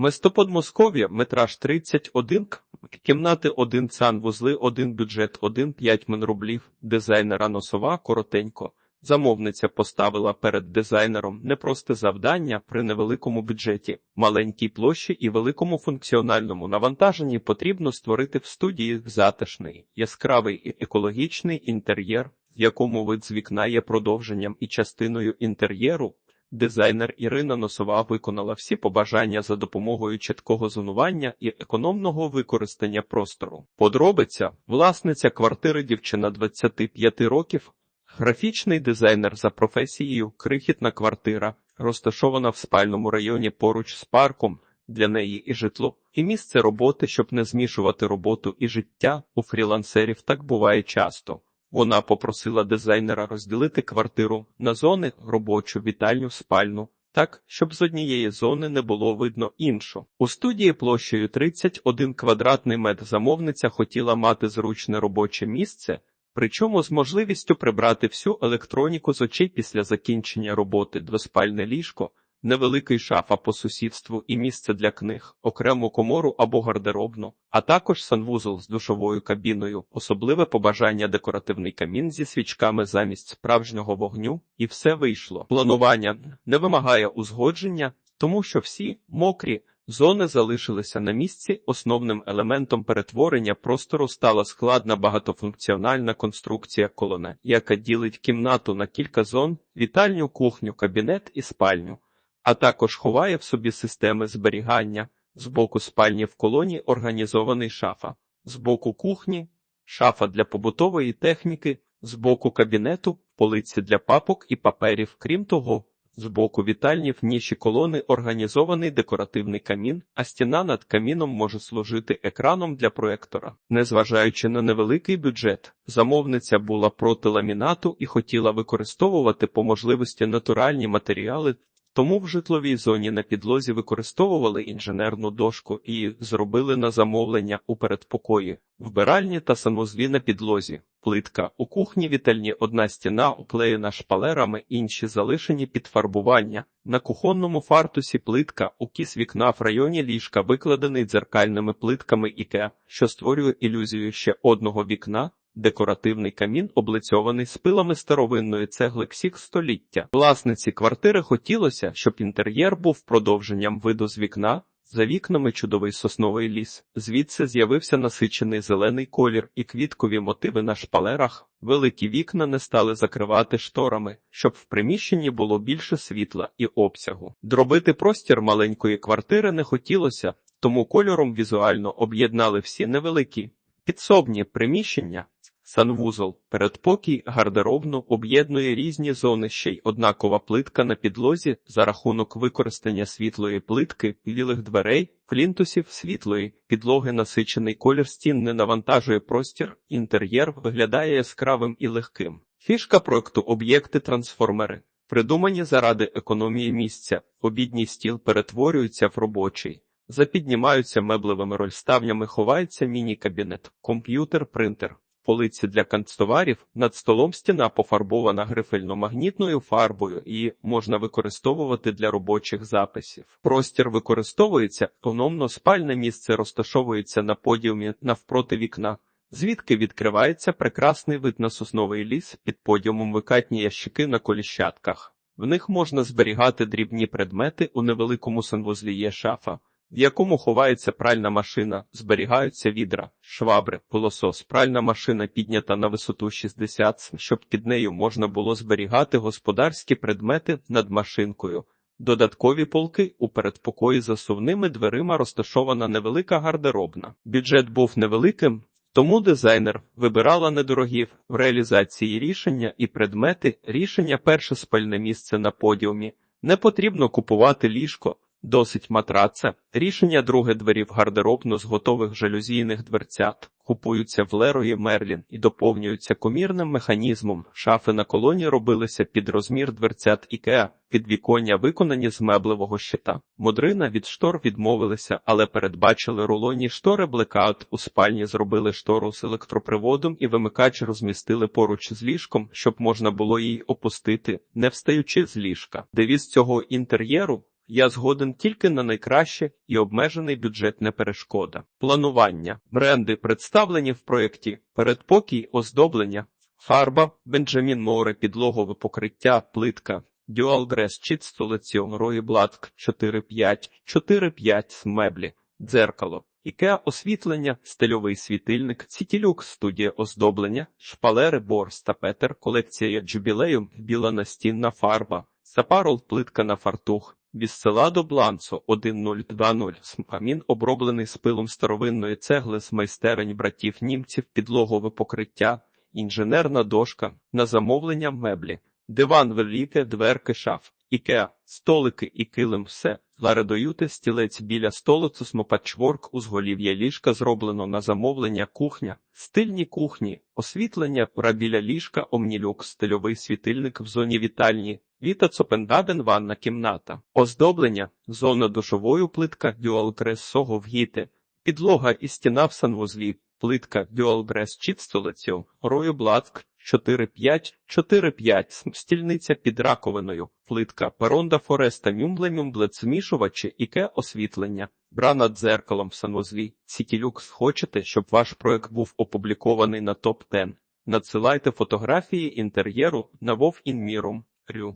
Местопод Московія, метраж 31 к. Кімнати 1 цан, вузли 1 бюджет 1 5 мен рублів. Дизайнера носова коротенько. Замовниця поставила перед дизайнером непросте завдання при невеликому бюджеті, маленькій площі і великому функціональному навантаженні потрібно створити в студії затишний, яскравий і екологічний інтер'єр, в якому вид з вікна є продовженням і частиною інтер'єру. Дизайнер Ірина Носова виконала всі побажання за допомогою чіткого зонування і економного використання простору. Подробиця власниця квартири дівчина 25 років, графічний дизайнер за професією, крихітна квартира, розташована в спальному районі поруч з парком. Для неї і житло, і місце роботи, щоб не змішувати роботу і життя у фрілансерів так буває часто. Вона попросила дизайнера розділити квартиру на зони робочу, вітальню, спальну, так, щоб з однієї зони не було видно іншу. У студії площею 31 квадратний метр замовниця хотіла мати зручне робоче місце, причому з можливістю прибрати всю електроніку з очей після закінчення роботи, двоспальне ліжко, невеликий шафа по сусідству і місце для книг, окрему комору або гардеробну, а також санвузол з душовою кабіною, особливе побажання декоративний камін зі свічками замість справжнього вогню, і все вийшло. Планування не вимагає узгодження, тому що всі мокрі. Зони залишилися на місці. Основним елементом перетворення простору стала складна багатофункціональна конструкція колони, яка ділить кімнату на кілька зон: вітальню, кухню, кабінет і спальню а також ховає в собі системи зберігання. З боку спальні в колоні організований шафа, з боку кухні, шафа для побутової техніки, з боку кабінету, полиці для папок і паперів. Крім того, з боку вітальні в ніші колони організований декоративний камін, а стіна над каміном може служити екраном для проектора. Незважаючи на невеликий бюджет, замовниця була проти ламінату і хотіла використовувати по можливості натуральні матеріали. Тому в житловій зоні на підлозі використовували інженерну дошку і зробили на замовлення у передпокої, вбиральні та санвузлі на підлозі, плитка у кухні вітальні одна стіна оклеєна шпалерами, інші залишені під фарбування. На кухонному фартусі плитка у кіс вікна в районі ліжка викладений дзеркальними плитками іке, що створює ілюзію ще одного вікна. Декоративний камін облицьований спилами старовинної цегли ксік століття. Власниці квартири хотілося, щоб інтер'єр був продовженням виду з вікна. За вікнами чудовий сосновий ліс. Звідси з'явився насичений зелений колір і квіткові мотиви на шпалерах. Великі вікна не стали закривати шторами, щоб в приміщенні було більше світла і обсягу. Дробити простір маленької квартири не хотілося, тому кольором візуально об'єднали всі невеликі підсобні приміщення. Санвузол, передпокій, гардеробну об'єднує різні зони ще й однакова плитка на підлозі за рахунок використання світлої плитки, білих дверей, плінтусів світлої, підлоги насичений колір стін не навантажує простір, інтер'єр виглядає яскравим і легким. Фішка проекту об'єкти трансформери. Придумані заради економії місця, обідній стіл перетворюється в робочий. Запіднімаються меблевими рольставнями, ховається міні-кабінет, комп'ютер, принтер полиці для канцтоварів, над столом стіна пофарбована грифельно-магнітною фарбою і можна використовувати для робочих записів. Простір використовується автономно спальне місце розташовується на подіумі навпроти вікна. Звідки відкривається прекрасний вид на сосновий ліс під подіумом викатні ящики на коліщатках. В них можна зберігати дрібні предмети у невеликому санвузлі є шафа, в якому ховається пральна машина, зберігаються відра, швабри, пилосос. Пральна машина піднята на висоту 60 щоб під нею можна було зберігати господарські предмети над машинкою. Додаткові полки у передпокої за сувними дверима розташована невелика гардеробна. Бюджет був невеликим, тому дизайнер вибирала недорогі в реалізації рішення і предмети. Рішення перше спальне місце на подіумі. Не потрібно купувати ліжко. Досить матраца. Рішення друге дверів гардеробну з готових жалюзійних дверцят. Купуються в Лерої Мерлін і доповнюються комірним механізмом. Шафи на колоні робилися під розмір дверцят Ікеа, підвіконня виконані з меблевого щита. Модрина від штор відмовилися, але передбачили рулонні штори блекаут. У спальні зробили штору з електроприводом і вимикач розмістили поруч з ліжком, щоб можна було її опустити, не встаючи з ліжка. Девіз цього інтер'єру Я згоден тільки на найкраще і обмежений бюджет не перешкода. Планування. Бренди представлені в проєкті. Передпокій, оздоблення, фарба, Бенджамін Море, підлогове покриття, плитка. Dress Чіт Столеціон Рої Блатк 4-5, 4-5 меблі, дзеркало. Ікеа освітлення, стильовий світильник, Цітілюк, студія оздоблення, шпалери Борс та Петер, колекція Jubileum, біла настінна фарба, Сапарол, плитка на фартух, Вісселадо Бланцо 1020, Смпамін оброблений з пилом старовинної цегли з майстерень братів німців, підлогове покриття, інженерна дошка, на замовлення меблі, диван велике, дверки шаф, ікеа, столики і килим все. Ларедоюти стілець біля столу цусмопатчворк узголів'я ліжка зроблено на замовлення кухня, стильні кухні, освітлення пора біля ліжка, омнілюк, стильовий світильник в зоні вітальні, Віта Цопендаден ванна кімната, оздоблення, зона душовою плитка, дюалдрес сого вгіти, підлога і стіна в санвузлі, плитка дюалдрес чіт столицю, рою блатк, 4-5, 4-5, стільниця під раковиною, плитка, перонда фореста, мюмбле мюмбле змішувачі, іке освітлення, бра над дзеркалом в санвузлі. Сітілюкс хочете, щоб ваш проект був опублікований на топ-10? Надсилайте фотографії інтер'єру на Вов Інмірум. Рю.